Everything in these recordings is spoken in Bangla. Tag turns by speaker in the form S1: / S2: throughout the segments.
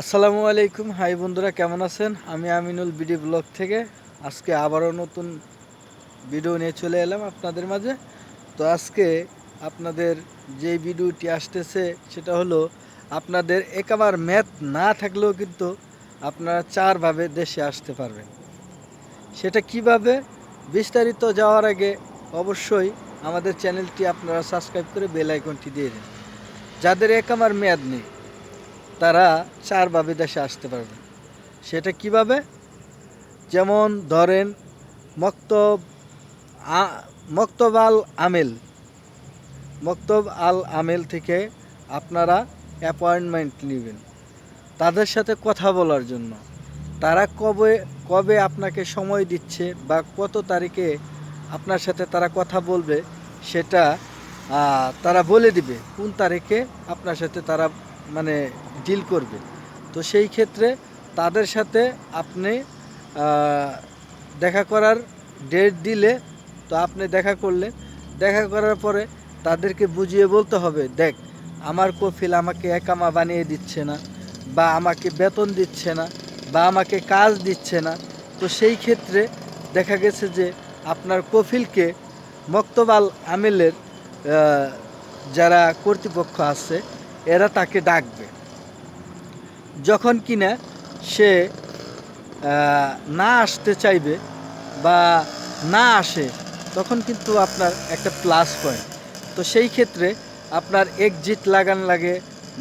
S1: আসসালামু আলাইকুম। হাই বন্ধুরা, কেমন আছেন? আমি আমিনুল বিডি ব্লগ থেকে আজকে আবারও নতুন ভিডিও নিয়ে চলে এলাম আপনাদের মাঝে। তো আজকে আপনাদের যে ভিডিওটি আসতেছে, সেটা হলো আপনাদের একেবার ম্যাথ না থাকলেও কিন্তু আপনারা চারভাবে দেশে আসতে পারবেন। সেটা কীভাবে? বিস্তারিত যাওয়ার আগে অবশ্যই আমাদের চ্যানেলটি আপনারা সাবস্ক্রাইব করে বেল আইকনটি দিয়ে দিন। যাদের একামার মেয়াদ নেই তারা চারভাবে দেশে আসতে পারবে। সেটা কীভাবে? যেমন ধরেন, মক্তব মক্তব আল আমেল। মক্তব আল আমেল থেকে আপনারা অ্যাপয়েন্টমেন্ট নেবেন। তাদের সাথে কথা বলার জন্য। তারা কবে কবে আপনাকে সময় দিচ্ছে বা কত তারিখে আপনার সাথে তারা কথা বলবে, সেটা তারা বলে দিবে। কোন তারিখে আপনার সাথে তারা মানে ডিল করবে। তো সেই ক্ষেত্রে তাদের সাথে আপনি দেখা করার ডেট দিলে, তো আপনি দেখা করলে, দেখা করার পরে তাদেরকে বুঝিয়ে বলতে হবে, দেখ, আমার কফিল আমাকে একামা বানিয়ে দিচ্ছে না, বা আমাকে বেতন দিচ্ছে না, বা আমাকে কাজ দিচ্ছে না। তো সেই ক্ষেত্রে দেখা গেছে যে আপনার কফিলকে মক্তবাল আমেলের যারা কর্তৃপক্ষ আছে, এরা তাকে ডাকবে। যখন কিনা সে না আসতে চাইবে বা না আসে, তখন কিন্তু আপনার একটা প্লাস পয়েন্ট তো সেই ক্ষেত্রে আপনার এক্সিট লাগান লাগে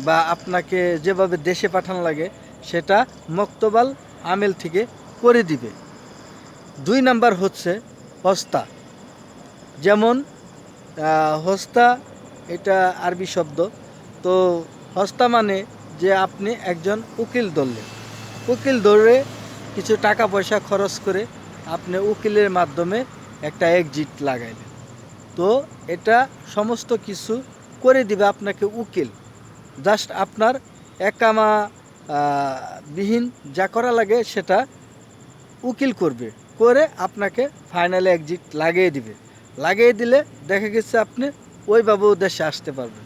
S1: বা আপনাকে যেভাবে দেশে পাঠান লাগে, সেটা মক্তবাল আমেল থেকে করে দিবে। দুই নাম্বার হচ্ছে হস্তা। যেমন হস্তা এটা আরবি শব্দ, তো হস্তা মানে যে আপনি একজন উকিল ধরলেন। উকিল ধরে কিছু টাকা পয়সা খরচ করে আপনি উকিলের মাধ্যমে একটা এক্সিট লাগাইলেন। তো এটা সমস্ত কিছু করে দিবে আপনাকে উকিল। জাস্ট আপনার একামা বিহীন যা করা লাগে সেটা উকিল করবে। করে আপনাকে ফাইনালে এক্সিট লাগিয়ে দিবে। লাগিয়ে দিলে দেখা গেছে আপনি ওইভাবেও দেশে আসতে পারবেন।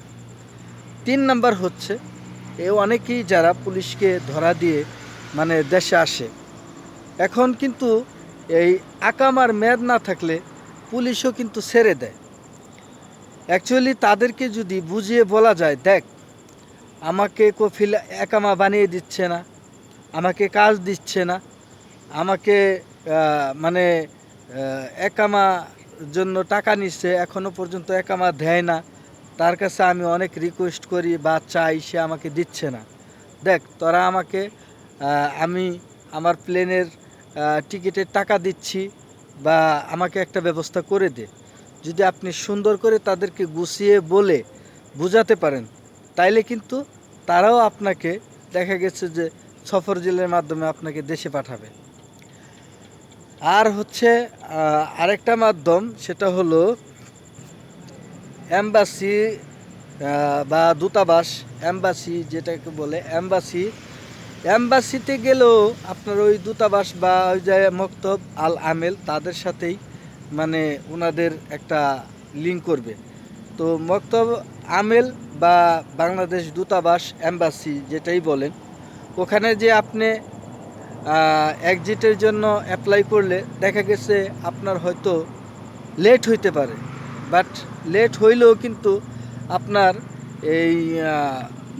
S1: তিন নাম্বার হচ্ছে এ অনেকেই যারা পুলিশকে ধরা দিয়ে মানে দেশে আসে। এখন কিন্তু এই আকামার মেয়াদ না থাকলে পুলিশও কিন্তু ছেড়ে দেয়। অ্যাকচুয়ালি তাদেরকে যদি বুঝিয়ে বলা যায়, দেখ, আমাকে কফিল একামা বানিয়ে দিচ্ছে না, আমাকে কাজ দিচ্ছে না, আমাকে মানে একামা জন্য টাকা নিচ্ছে এখনও পর্যন্ত একামা দেয় না। তার কাছে আমি অনেক রিকোয়েস্ট করি বা চাই, সে আমাকে দিচ্ছে না। দেখ, তোরা আমাকে আমি আমার প্লেনের টিকিটের টাকা দিচ্ছি বা আমাকে একটা ব্যবস্থা করে দে। যদি আপনি সুন্দর করে তাদেরকে গুছিয়ে বলে বোঝাতে পারেন, তাইলে কিন্তু তারাও আপনাকে, দেখা গেছে যে সফর জেলের মাধ্যমে আপনাকে দেশে পাঠাবে। আর হচ্ছে আরেকটা মাধ্যম, সেটা হলো অ্যাম্বাসি বা দূতাবাস অ্যাম্বাসি যেটাকে বলে অ্যাম্বাসি অ্যাম্বাসিতে গেলেও আপনার ওই দূতাবাস বা ওই যে মক্তব আল আমেল তাদের সাথেই মানে ওনাদের একটা লিঙ্ক করবে। তো মক্তব আমেল বা বাংলাদেশ দূতাবাস অ্যাম্বাসি যেটাই বলেন, ওখানে যে আপনি এক্সিটের জন্য অ্যাপ্লাই করলে দেখা গেছে আপনার হয়তো লেট হইতে পারে। বাট লেট হইলেও কিন্তু আপনার এই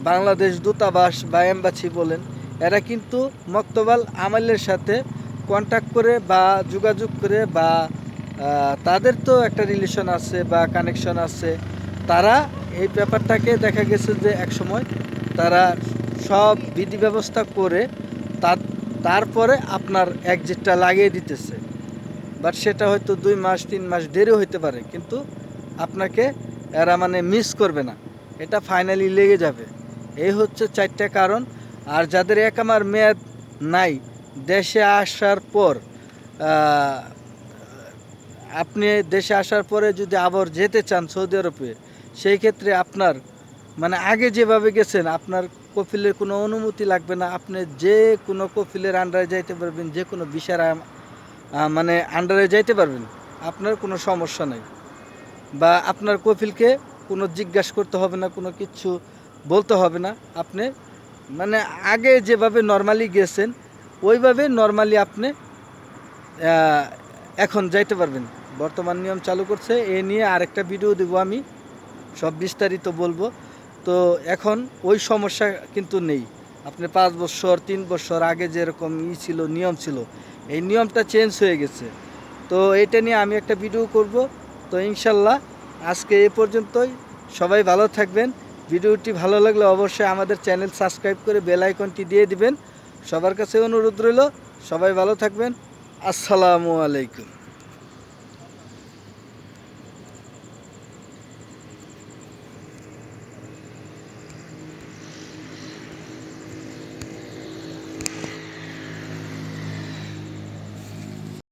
S1: বাংলাদেশ দূতাবাস বা এম্বাসি বলেন, এরা কিন্তু মক্তবাল আমালের সাথে কন্ট্যাক্ট করে বা যোগাযোগ করে বা তাদের তো একটা রিলেশন আছে বা কানেকশন আছে, তারা এই ব্যাপারটাকে দেখা গেছে যে একসময় তারা সব বিধি ব্যবস্থা করে তার, তারপরে আপনার এক্সিটটা লাগিয়ে দিতেছে। বাট সেটা হয়তো দুই মাস, তিন মাস দেরি হইতে পারে, কিন্তু আপনাকে এরা মানে মিস করবে না। এটা ফাইনালি লেগে যাবে। এই হচ্ছে চারটা কারণ। আর যাদের একামার মেয়াদ নাই, দেশে আসার পর আপনি দেশে আসার পরে যদি আবার যেতে চান সৌদি আরবে, সেই ক্ষেত্রে আপনার মানে আগে যেভাবে গেছেন, আপনার কফিলের কোনো অনুমতি লাগবে না। আপনি যে কোনো কফিলের আন্ডারে যাইতে পারবেন, যে কোনো বিশার মানে আন্ডারে যাইতে পারবেন। আপনার কোনো সমস্যা নেই। বা আপনার কফিলকে কোনো জিজ্ঞাসা করতে হবে না, কোনো কিছু বলতে হবে না। আপনি মানে আগে যেভাবে নর্মালি গেছেন, ওইভাবে নর্মালি আপনি এখন যাইতে পারবেন। বর্তমান নিয়ম চালু করছে, এ নিয়ে আরেকটা ভিডিও দেবো আমি। সব বিস্তারিত বলব। তো এখন ওই সমস্যা কিন্তু নেই। আপনি পাঁচ বছর, তিন বছর আগে যেরকম ই ছিল, নিয়ম ছিল, এই নিয়মটা চেঞ্জ হয়ে গেছে। তো এটা নিয়ে আমি একটা ভিডিও করব। তো ইনশাল্লাহ আজকে এ পর্যন্তই। সবাই ভালো থাকবেন। ভিডিওটি ভালো লাগলে অবশ্যই আমাদের চ্যানেল সাবস্ক্রাইব করে বেল আইকনটি দিয়ে দিবেন। সবার কাছে অনুরোধ রইল, সবাই ভালো থাকবেন। আসসালামু আলাইকুম।